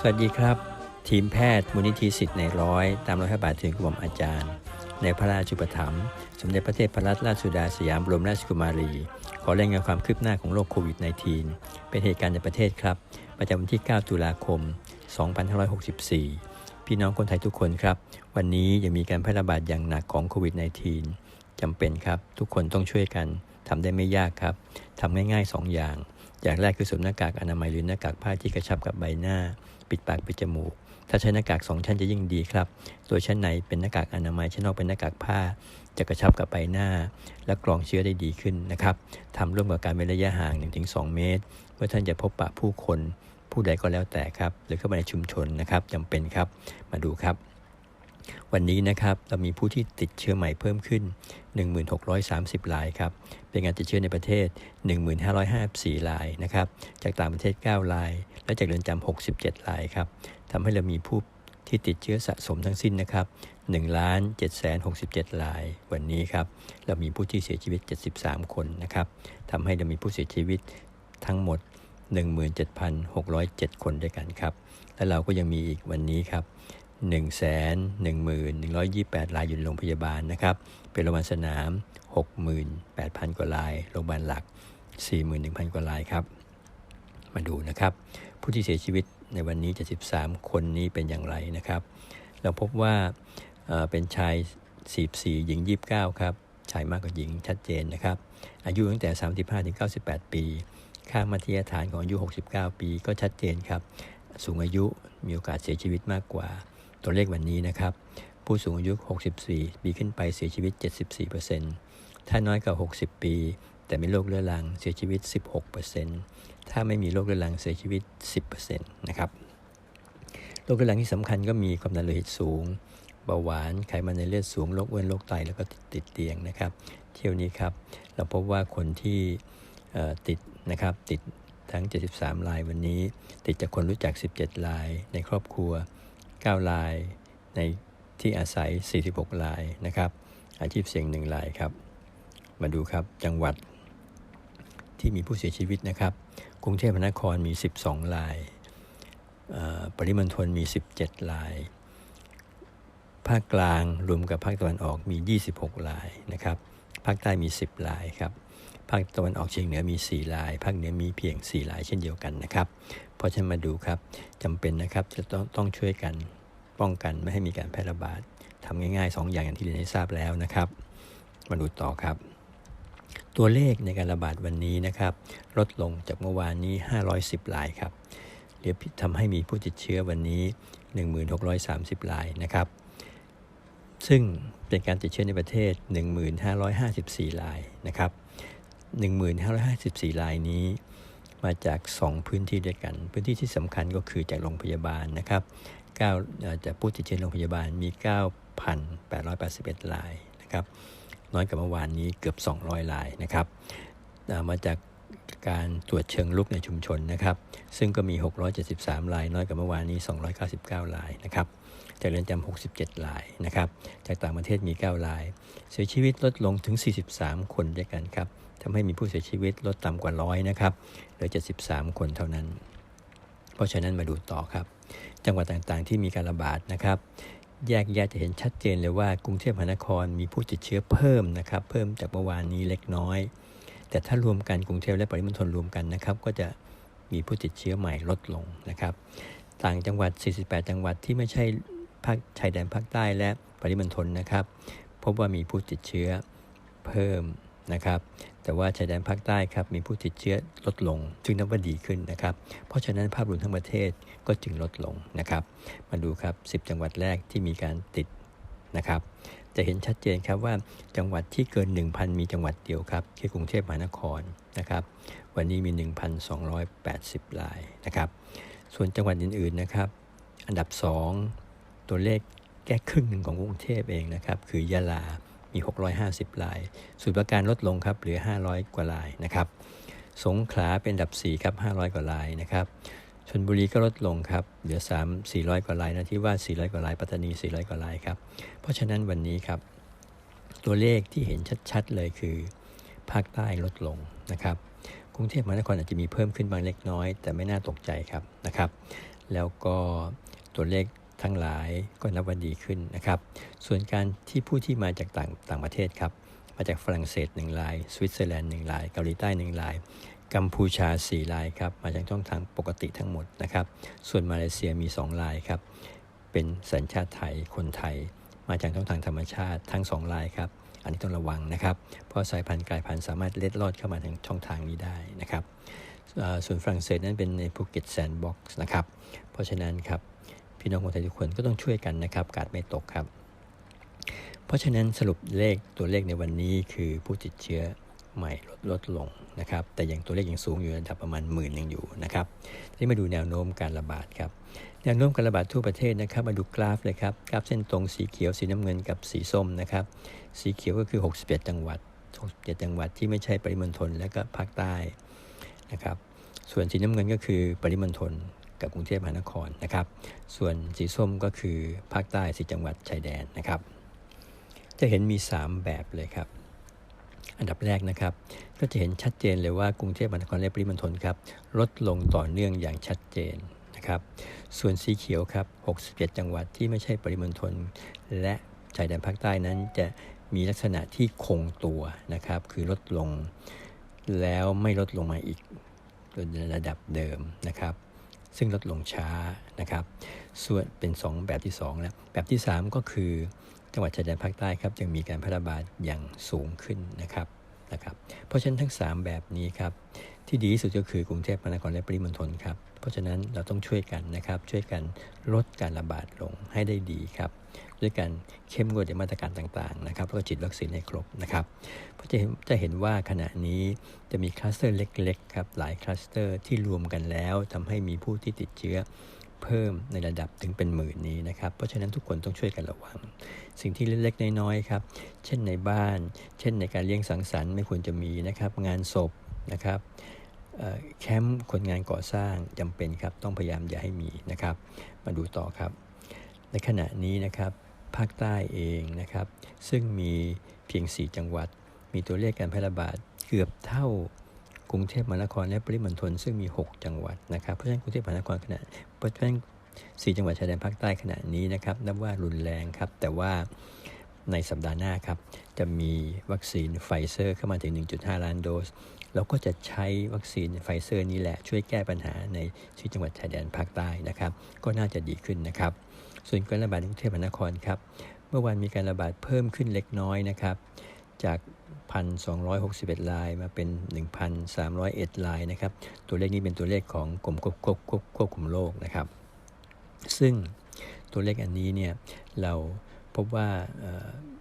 สวัสดีครับ ทีมแพทย์มูลนิธิสิทธิ์ในร้อย ตามรอยพระบาทถึงกรมอาจารย์ ในพระราชุปถัมภ์สมเด็จพระเทพรัตนราชสุดาสยามบรมราชกุมารี ขอรายงานความคืบหน้าของโรคโควิด -19 เป็นเหตุการณ์ในประเทศครับ ประจำวันที่ 9 ตุลาคม 2564 พี่น้องคนไทยทุกคนครับ วันนี้ยังมีการแพร่ระบาดอย่างหนักของโควิด -19 จำเป็นครับ ทุกคนต้องช่วยกันทำได้ไม่ยากครับทำง่ายๆ 2 อย่าง อย่างแรกคือสวมหน้ากากอนามัยหรือหน้ากากผ้าที่กระชับกับใบหน้า ปิดปากปิดจมูก ถ้าใช้หน้ากากสองชั้นจะยิ่งดีครับ ตัวชั้นในเป็นหน้ากากอนามัยชั้นนอกเป็นหน้ากากผ้า จะกระชับกับใบหน้า และกรองเชื้อได้ดีขึ้นนะครับทำร่วมกับการเว้นระยะห่าง 1-2 เมตร เมื่อท่านจะพบปะผู้คนผู้ใดก็แล้วแต่ครับ หรือเข้ามาในชุมชนนะครับจำเป็นครับ มาดูครับ วันนี้นะครับเรามีผู้ที่ติดเชื้อใหม่เพิ่มขึ้น 1630รายครับ เป็นการติดเชื้อในประเทศ 1554รายนะครับ จากต่างประเทศ 9 ราย และจากเรือนจำ67รายครับทำให้เรามีผู้ที่ติดเชื้อสะสมทั้งสิ้นนะครับ1ล้าน7 6 7ราย วันนี้ครับ เรามีผู้ที่เสียชีวิต 73 คนนะครับทำให้เรามีผู้เสียชีวิตทั้งหมด 17,607 คนด้วยกันครับ และเราก็ยังมีอีกวันนี้ครับ 1 1 1 1 2 8 รายอยู่ในโรงพยาบาลนะครับ เป็นโรงพยาบาลสนาม 68,000 กว่าราย โรงพยาบาลหลัก 41,000 กว่ารายครับ มาดูนะครับ ผู้ที่เสียชีวิตในวันนี้ 73 คนนี้เป็นอย่างไรนะครับ เราพบว่าเป็นชาย 44 หญิง 29 ครับ ชายมากกว่าหญิงชัดเจนนะครับ อายุตั้งแต่ 35ถึง98 ปี ค่ามาตรฐานของอายุ 69 ปีก็ชัดเจนครับ สูงอายุมีโอกาสเสียชีวิตมากกว่า ตัวเลขวันนี้นะครับ ผู้สูงอายุ 64 ปีขึ้นไปเสียชีวิต 74%ถ้าน้อยกว่า 60 ปี แต่มีโรคเรื้อรังเสียชีวิต 16%ถ้าไม่มีโรคเรื้อรังเสียชีวิต 10%นะครับโรคเรื้อรังที่สำคัญก็มีความดันโลหิตสูง เบาหวานไขมันในเลือดสูงโรคอ้วนโรคไตแล้วก็ติดเตียงนะครับ เที่ยวนี้ครับ เราพบว่าคนที่ติดนะครับติดทั้ง 73รายวันนี้ ติดจากคนรู้จัก 17รายในครอบครัว 9ราย ในที่อาศัย 46รายนะครับ อาชีพเสี่ยง1รายครับ มาดูครับจังหวัดที่มีผู้เสียชีวิตนะครับ กรุงเทพมหานครมี 12ราย ปริมณฑลมี 17ราย ภาคกลางรวมกับภาคตะวันออกมี 26รายนะครับ ภาคใต้มี 10รายครับ ภาคตะวันออกเฉียงเหนือมี4ราย ภาคเหนือมีเพียง4รายเช่นเดียวกันนะครับ เพราะฉะนั้นมาดูครับจำเป็นนะครับจะต้องต้องช่วยกันป้องกันไม่ให้มีการแพร่ระบาดทำง่ายๆ 2 อย่างอย่างที่เรียนให้ทราบแล้วนะครับ มาดูต่อครับ ตัวเลขในการระบาดวันนี้นะครับ ลดลงจากเมื่อวานนี้ 510 รายครับเรียบทำให้มีผู้ติดเชื้อวันนี้ 1630 รายนะครับ ซึ่งเป็นการติดเชื้อในประเทศ 1554 รายนะครับ 1554รายนี้ มาจาก 2 พื้นที่ด้วยกัน พื้นที่ที่สำคัญก็คือจากโรงพยาบาลนะครับ9จากผู้ติดเชื้อโรงพยาบาลมี 9,881รายนะครับน้อยกว่าเมื่อวานนี้เกือบ 200รายนะครับมาจากการตรวจเชิงลุกในชุมชนนะครับ ซึ่งก็มี 673ราย น้อยกว่าเมื่อวานนี้ 299รายนะครับ จากเรือนจำ67รายนะครับ จากต่างประเทศมี 9 ราย เสียชีวิตลดลงถึง 43 คนด้วยกันครับ ทำให้มีผู้เสียชีวิตลดต่ำกว่าร้อยนะครับเหลือ 73 คนเท่านั้น เพราะฉะนั้นมาดูต่อครับ จังหวัดต่างๆ ที่มีการระบาดนะครับ แยกแยะจะเห็นชัดเจนเลยว่ากรุงเทพมหานครมีผู้ติดเชื้อเพิ่มนะครับ เพิ่มจากเมื่อวานนี้เล็กน้อย แต่ถ้ารวมกันกรุงเทพและปริมณฑลรวมกันนะครับ ก็จะมีผู้ติดเชื้อใหม่ลดลงนะครับ ต่างจังหวัด 48 จังหวัดที่ไม่ใช่ภาคชายแดนภาคใต้และปริมณฑลนะครับ พบว่ามีผู้ติดเชื้อเพิ่ม นะครับ แต่ว่าชายแดนภาคใต้ครับมีผู้ติดเชื้อลดลง จึงนับว่าดีขึ้นนะครับ เพราะฉะนั้นภาพรวมทั้งประเทศก็จึงลดลงนะครับ มาดูครับ 10 จังหวัดแรกที่มีการติดนะครับจะเห็นชัดเจนครับว่าจังหวัดที่เกิน 1,000 มีจังหวัดเดียวครับคือกรุงเทพมหานครนะครับ วันนี้มี 1,280รายนะครับ ส่วนจังหวัดอื่นๆนะครับ อันดับ 2 ตัวเลขแก้ครึ่งหนึ่งของกรุงเทพเองนะครับ คือยะลา มี650รายสุดประการลดลงครับเหลือ 500 กว่ารายนะครับ สงขลาเป็นอันดับ 4 ครับ 500 กว่ารายนะครับชนบุรีก็ลดลงครับ เหลือ 3 400 กว่ารายนะที่ว่า 400 กว่าราย ปัตตานี 400 กว่ารายครับ เพราะฉะนั้นวันนี้ครับ ตัวเลขที่เห็นชัดๆ เลยคือ ภาคใต้ลดลงนะครับ กรุงเทพมหานครอาจจะมีเพิ่มขึ้นบางเล็กน้อย แต่ไม่น่าตกใจครับนะครับ แล้วก็ตัวเลข ทั้งหลายก็นับว่าดีขึ้นนะครับ ส่วนการที่ผู้ที่มาจากต่างต่างประเทศครับ มาจากฝรั่งเศส1ราย สวิตเซอร์แลนด์1ราย เกาหลีใต้1ราย กัมพูชา 4 รายครับ มาจากช่องทางปกติทั้งหมดนะครับ ส่วนมาเลเซียมี 2 รายครับ เป็นสัญชาติไทย คนไทย มาจากช่องทางธรรมชาติทั้ง 2 รายครับ อันนี้ต้องระวังนะครับ เพราะสายพันธุ์กลายพันธุ์สามารถเล็ดลอดเข้ามาทางช่องทางนี้ได้นะครับส่วนฝรั่งเศสนั้นเป็นในภูเก็ตแซนด์บ็อกซ์นะครับ เพราะฉะนั้นครับ พี่น้องคนไทยทุกคนก็ต้องช่วยกันนะครับ กาดไม่ตกครับ เพราะฉะนั้นสรุปเลขตัวเลขในวันนี้คือผู้ติดเชื้อใหม่ลดลดลงนะครับ แต่ยังตัวเลขยังสูงอยู่ระดับประมาณหมื่นยังอยู่นะครับที่มาดูแนวโน้มการระบาดครับ แนวโน้มการระบาดทั่วประเทศนะครับ มาดูกราฟเลยครับ กราฟเส้นตรงสีเขียว สีน้ำเงินกับสีส้มนะครับ สีเขียวก็คือ 61 จังหวัด 67 จังหวัดที่ไม่ใช่ปริมณฑลและก็ภาคใต้นะครับ ส่วนสีน้ำเงินก็คือปริมณฑล กับกรุงเทพมหานครนะครับ ส่วนสีส้มก็คือภาคใต้สีจังหวัดชายแดนนะครับ จะเห็นมี 3 แบบเลยครับ อันดับแรกนะครับ ก็จะเห็นชัดเจนเลยว่ากรุงเทพมหานครและปริมณฑลครับลดลงต่อเนื่องอย่างชัดเจนนะครับ ส่วนสีเขียวครับ 67 จังหวัดที่ไม่ใช่ปริมณฑลและชายแดนภาคใต้นั้นจะมีลักษณะที่คงตัวนะครับ คือลดลงแล้วไม่ลดลงมาอีกในระดับเดิมนะครับ ซึ่งลดลงช้านะครับ ส่วนเป็น 2 แบบที่2แล้วแบบที่ 3 ก็คือ จังหวัดชายแดนภาคใต้ครับยังมีการแพร่ระบาดอย่างสูงขึ้นนะครับนะครับ เพราะฉะนั้นทั้ง 3 แบบนี้ครับ ที่ดีที่สุดก็คือกรุงเทพมหานครและปริมณฑลครับ เพราะฉะนั้นเราต้องช่วยกันนะครับ ช่วยกันลดการระบาดลงให้ได้ดีครับด้วยการเข้มงวดในมาตรการต่างๆนะครับแล้วก็ฉีดวัคซีนให้ครบนะครับเพราะจะจะเห็นว่าขณะนี้จะมีคลัสเตอร์เล็กๆครับหลายคลัสเตอร์ที่รวมกันแล้วทำให้มีผู้ที่ติดเชื้อเพิ่มในระดับถึงเป็นหมื่นนี้นะครับ เพราะฉะนั้นทุกคนต้องช่วยกันระวัง สิ่งที่เล็กๆน้อยๆครับ เช่นในบ้าน เช่นในการเลี้ยงสังสรรค์ไม่ควรจะมีนะครับ งานศพ นะครับแคมป์คนงานก่อสร้างจำเป็นครับต้องพยายามอย่าให้มีนะครับ มาดูต่อครับ ในขณะนี้นะครับภาคใต้เองนะครับ ซึ่งมีเพียง 4 จังหวัด มีตัวเลขการแพร่ระบาดเกือบเท่ากรุงเทพมหานครและปริมณฑลซึ่งมี 6 จังหวัดนะครับเพราะฉะนั้นกรุงเทพมหานครขณะเพราะฉะนั้น4จังหวัดชายแดนภาคใต้ขณะนี้นะครับนับว่ารุนแรงครับ แต่ว่า ในสัปดาห์หน้าครับ จะมีวัคซีนไฟเซอร์เข้ามาถึง 1.5 ล้านโดส เราก็จะใช้วัคซีนไฟเซอร์นี้แหละช่วยแก้ปัญหาในที่จังหวัดชายแดนภาคใต้นะครับ ก็น่าจะดีขึ้นนะครับ ส่วนการระบาดในกรุงเทพมหานครครับ เมื่อวานมีการระบาดเพิ่มขึ้นเล็กน้อยนะครับ จาก 1,261 รายมาเป็น 1,301 รายนะครับ ตัวเลขนี้เป็นตัวเลขของกรมควบควบควบควบคุมโรคนะครับ ซึ่งตัวเลขอันนี้เนี่ยเรา พบว่า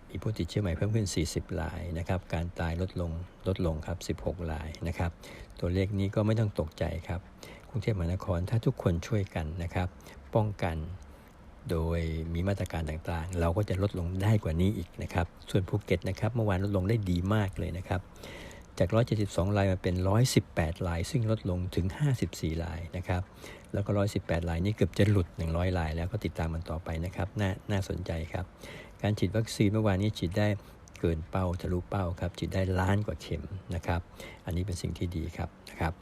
มีผู้ติดเชื้อใหม่เพิ่มขึ้น 40รายนะครับ การตายลดลงลดลงครับ 16รายนะครับ ตัวเลขนี้ก็ไม่ต้องตกใจครับ กรุงเทพมหานครถ้าทุกคนช่วยกันนะครับ ป้องกันโดยมีมาตรการต่างๆ เราก็จะลดลงได้กว่านี้อีกนะครับ ส่วนภูเก็ตนะครับ เมื่อวานลดลงได้ดีมากเลยนะครับ จาก 172รายมาเป็น 118ราย ซึ่งลดลงถึง 54รายนะครับ แล้วก็ 118รายนี่เกือบจะหลุด 100รายแล้วก็ติดตามมันต่อไปนะครับน่าน่าสนใจครับ การฉีดวัคซีนเมื่อวานนี้ฉีดได้เกินเป้าทะลุเป้าครับฉีดได้ล้านกว่าเข็มนะครับ อันนี้เป็นสิ่งที่ดีครับนะครับ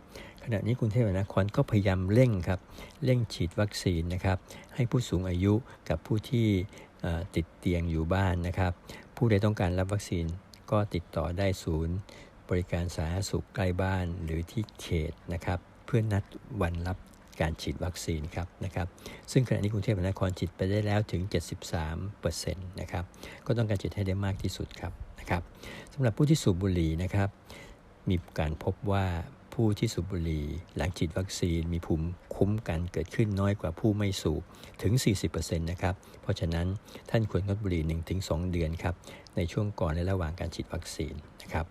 ขณะนี้กรุงเทพมหานครก็พยายามเร่งครับเร่งฉีดวัคซีนนะครับให้ผู้สูงอายุกับผู้ที่ติดเตียงอยู่บ้านนะครับ ผู้ใดต้องการรับวัคซีนก็ติดต่อได้ศูนย์ บริการสาธารณสุขใกล้บ้านหรือที่เขตนะครับ เพื่อนัดวันรับการฉีดวัคซีนครับนะครับ ซึ่งขณะนี้กรุงเทพมหานครฉีดไปได้แล้วถึง 73%นะครับ ก็ต้องการฉีดให้ได้มากที่สุดครับนะครับสำหรับผู้ที่สูบบุหรี่นะครับ มีการพบว่าผู้ที่สูบบุหรี่หลังฉีดวัคซีนมีภูมิคุ้มกันเกิดขึ้นน้อยกว่าผู้ไม่สูบถึง 40%นะครับ เพราะฉะนั้นท่านควรงดบุหรี่ 1-2 เดือนครับในช่วงก่อนและระหว่างการฉีดวัคซีนนะครับ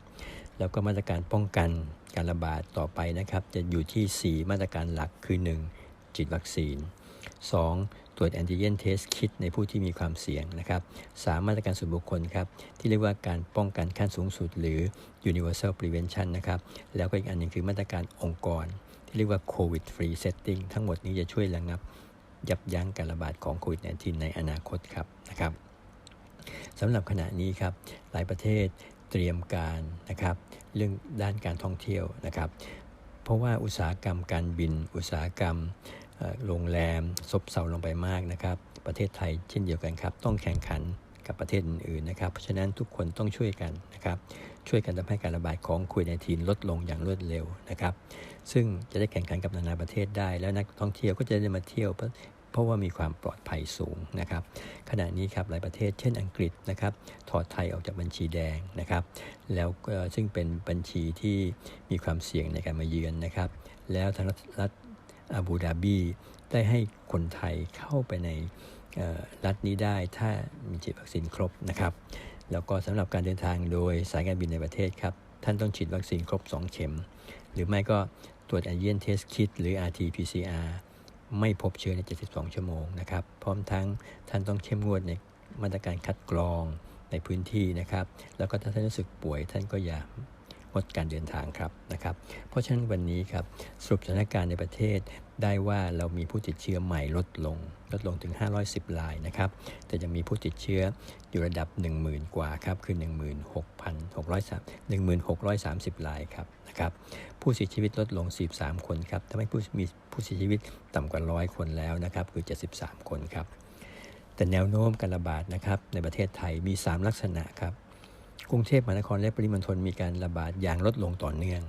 แล้วก็มาตรการป้องกันการระบาดต่อไปนะครับ จะอยู่ที่ 4 มาตรการหลักคือ 1. ฉีดวัคซีน 2. ตรวจแอนติเจนเทสคิดในผู้ที่มีความเสี่ยงนะครับสามมาตรการส่วนบุคคลครับ ที่เรียกว่าการป้องกันขั้นสูงสุด หรือ universal prevention นะครับ แล้วก็อีกอันหนึ่งคือมาตรการองค์กร ที่เรียกว่า covid free setting ทั้งหมดนี้จะช่วยระงับ ยับยั้งการระบาดของโควิด -19 ในอนาคตครับนะครับสำหรับขณะนี้ครับหลายประเทศ เตรียมการนะครับเรื่องด้านการท่องเที่ยวนะครับ เพราะว่าอุตสาหกรรมการบิน อุตสาหกรรมโรงแรมซบเซาลงไปมากนะครับ ประเทศไทยเช่นเดียวกันครับ ต้องแข่งขันกับประเทศอื่นๆนะครับ เพราะฉะนั้นทุกคนต้องช่วยกันนะครับ ช่วยกันทำให้การระบาดของโควิด -19 ลดลงอย่างรวดเร็วนะครับ ซึ่งจะได้แข่งขันกับนานาประเทศได้ แล้วนักท่องเที่ยวก็จะได้มาเที่ยว เพราะว่ามีความปลอดภัยสูงนะครับ ขณะนี้ครับหลายประเทศเช่นอังกฤษนะครับถอดไทยออกจากบัญชีแดงนะครับ แล้วซึ่งเป็นบัญชีที่มีความเสี่ยงในการมาเยือนนะครับ แล้วทางรัฐอาบูดาบีได้ให้คนไทยเข้าไปในรัฐนี้ได้ถ้ามีฉีดวัคซีนครบนะครับ แล้วก็สำหรับการเดินทางโดยสายการบินในประเทศครับท่านต้องฉีดวัคซีนครบ 2 เข็ม หรือไม่ก็ตรวจแอนติเจนเทสคิดหรือ RT-PCR ไม่พบเชื้อใน 72 ชั่วโมงนะครับ พร้อมทั้งท่านต้องเข้มงวดในมาตรการคัดกรองในพื้นที่นะครับ แล้วก็ถ้าท่านรู้สึกป่วยท่านก็อย่างดการเดินทางครับนะครับ เพราะฉะนั้นวันนี้ครับสรุปสถานการณ์ในประเทศ ได้ว่าเรามีผู้ติดเชื้อใหม่ลดลง ลดลงถึง 510รายนะครับ แต่ยังมีผู้ติดเชื้ออยู่ระดับ 10,000 กว่าครับ คือ 16,630 1630รายครับนะครับ ผู้เสียชีวิตลดลง 43 คนครับทำให้ผู้มีผู้เสียชีวิตต่ำกว่า 100 คนแล้วนะครับ คือ 73 คนครับ แต่แนวโน้มการระบาดนะครับ ในประเทศไทยมี 3 ลักษณะครับ กรุงเทพมหานครและปริมณฑลมีการระบาดอย่างลดลงต่อเนื่อง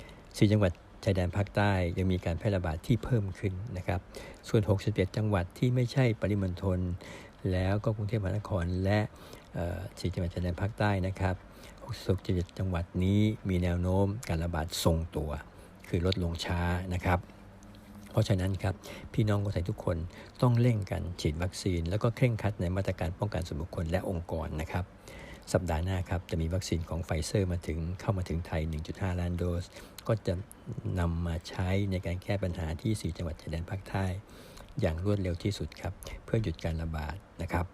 4 จังหวัด ชายแดนภาคใต้ยังมีการแพร่ระบาดที่เพิ่มขึ้นนะครับ ส่วน 61 จังหวัดที่ไม่ใช่ปริมณฑลแล้วก็กรุงเทพมหานครและเอ่อ4จังหวัดชายแดนภาคใต้นะครับ 67 จังหวัดนี้มีแนวโน้มการระบาดทรงตัว คือลดลงช้านะครับ เพราะฉะนั้นครับพี่น้องคนไทยทุกคนต้องเร่งกันฉีดวัคซีน แล้วก็เคร่งครัดในมาตรการป้องกันส่วนบุคคลและองค์กรนะครับ สัปดาห์หน้าครับจะมีวัคซีนของไฟเซอร์มาถึงเข้ามาถึงไทย 1.5 ล้านโดส ก็จะนำมาใช้ในการแก้ปัญหาที่ 4 จังหวัดชายแดนภาคใต้อย่างรวดเร็วที่สุดครับ เพื่อหยุดการระบาดนะครับ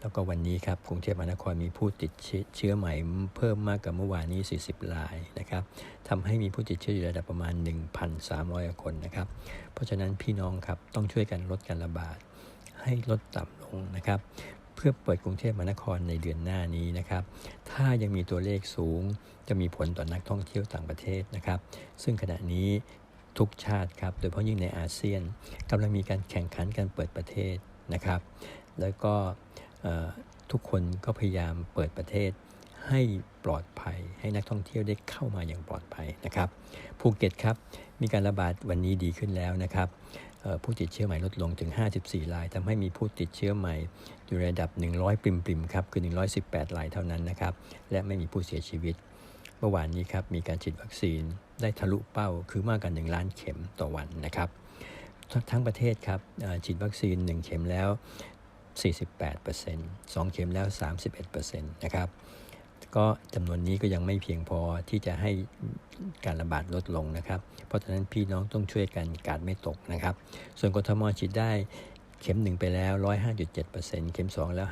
แล้วก็วันนี้ครับกรุงเทพมหานครมีผู้ติดเชื้อใหม่เพิ่มมากกว่าเมื่อวานนี้ 40 รายนะครับทำให้มีผู้ติดเชื้ออยู่ระดับประมาณ 1,300 คนนะครับ เพราะฉะนั้นพี่น้องครับต้องช่วยกันลดการระบาดให้ลดต่ำลงนะครับ เพื่อเปิดกรุงเทพมหานครในเดือนหน้านี้นะครับ ถ้ายังมีตัวเลขสูงจะมีผลต่อนักท่องเที่ยวต่างประเทศนะครับ ซึ่งขณะนี้ทุกชาติครับ โดยเฉพาะยิ่งในอาเซียนกำลังมีการแข่งขันการเปิดประเทศนะครับ แล้วก็ทุกคนก็พยายามเปิดประเทศให้ปลอดภัย ให้นักท่องเที่ยวได้เข้ามาอย่างปลอดภัยนะครับ ภูเก็ตครับ มีการระบาดวันนี้ดีขึ้นแล้วนะครับ ผู้ติดเชื้อใหม่ลดลงถึง 54 รายทำให้มีผู้ติดเชื้อใหม่อยู่ในระดับ 100 ปริมปริมครับ คือ 118 รายเท่านั้นนะครับ และไม่มีผู้เสียชีวิต เมื่อวานนี้ครับ มีการฉีดวัคซีนได้ทะลุเป้า คือมากกว่า1ล้านเข็มต่อวันนะครับ ทั้งประเทศครับฉีดวัคซีน 1 เข็มแล้ว 48% 2 เข็มแล้ว 31%นะครับ ก็จำนวนนี้ก็ยังไม่เพียงพอที่จะให้การระบาดลดลงนะครับ เพราะฉะนั้นพี่น้องต้องช่วยกันกาดไม่ตกนะครับ ส่วนกทมฉีดได้เข็ม 1 ไปแล้ว 105.7%เข็ม 2 แล้ว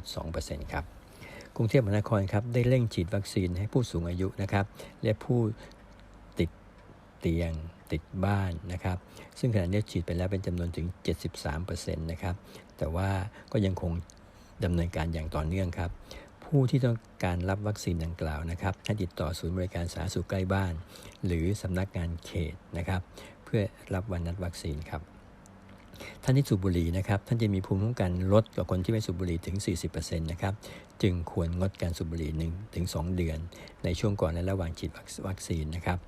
57.2%ครับ กรุงเทพมหานครครับได้เร่งฉีดวัคซีนให้ผู้สูงอายุนะครับ และผู้ติดเตียงติดบ้านนะครับ ซึ่งขณะนี้ฉีดไปแล้วเป็นจำนวนถึง 73%นะครับ แต่ว่าก็ยังคงดำเนินการอย่างต่อเนื่องครับ ผู้ที่ต้องการรับวัคซีนดังกล่าวนะครับให้ติดต่อศูนย์บริการสาธารณสุขใกล้บ้าน หรือสำนักงานเขตนะครับ เพื่อรับวันนัดวัคซีนครับท่านที่สูบบุหรี่นะครับ ท่านจะมีภูมิคุ้มกันลดกว่าคนที่ไม่สูบบุหรี่ถึง 40%นะครับ จึงควรงดการสูบบุหรี่1ถึง2เดือน ในช่วงก่อนและระหว่างฉีดวัคซีนนะครับ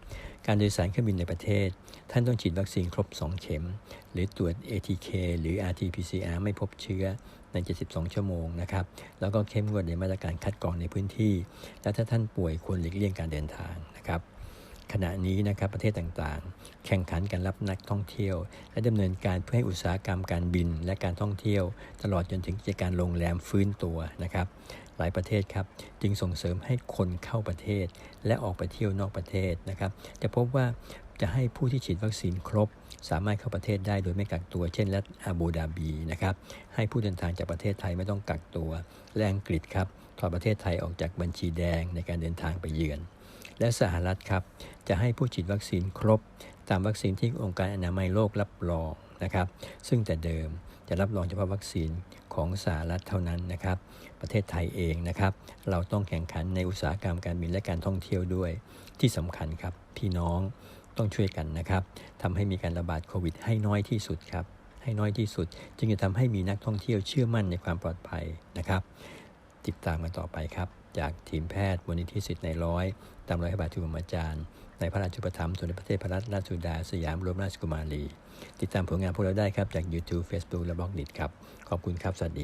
การโดยสารเครื่องบินในประเทศ ท่านต้องฉีดวัคซีนครบ 2 เข็ม หรือตรวจ ATK หรือ RT-PCR ไม่พบเชื้อ ใน 72 ชั่วโมงนะครับ แล้วก็เข้มงวดในมาตรการคัดกรองในพื้นที่ และถ้าท่านป่วยควรหลีกเลี่ยงการเดินทางนะครับ ขณะนี้นะครับประเทศต่างๆ แข่งขันกันรับนักท่องเที่ยว และดำเนินการเพื่อให้อุตสาหกรรมการบินและการท่องเที่ยว ตลอดจนถึงกิจการโรงแรมฟื้นตัวนะครับหลายประเทศครับจึงส่งเสริมให้คนเข้าประเทศ และออกไปเที่ยวนอกประเทศนะครับจะพบว่าจะให้ผู้ที่ฉีดวัคซีนครบ สามารถเข้าประเทศได้โดยไม่กักตัว เช่นรัฐอาบูดาบีนะครับให้ผู้เดินทางจากประเทศไทยไม่ต้องกักตัว และอังกฤษครับถอดประเทศไทยออกจากบัญชีแดงในการเดินทางไปเยือน และสหรัฐครับจะให้ผู้ฉีดวัคซีนครบ ตามวัคซีนที่องค์การอนามัยโลกรับรองนะครับซึ่งแต่เดิมจะรับรองเฉพาะวัคซีนของสหรัฐเท่านั้นนะครับ ประเทศไทยเองนะครับ เราต้องแข่งขันในอุตสาหกรรมการบินและการท่องเที่ยวด้วย ที่สำคัญครับ พี่น้อง ต้องช่วยกันนะครับทำให้มีการระบาดโควิด ให้น้อยที่สุดครับ ให้น้อยที่สุด จึงจะทำให้มีนักท่องเที่ยวเชื่อมั่นในความปลอดภัยนะครับ ติดตามกันต่อไปครับ จากทีมแพทย์มูลนิธิสิทธิ์ในร้อยตามรอยพระบาททุกอาจารย์ในพระราชุปถัมภ์สมเด็จพระเทพรัตนราชสุดาสยามรวมราชกุมารี ติดตามผลงานพวกเราได้ครับจาก YouTube Facebook และบล็อกดิครับ ขอบคุณครับ สวัสดี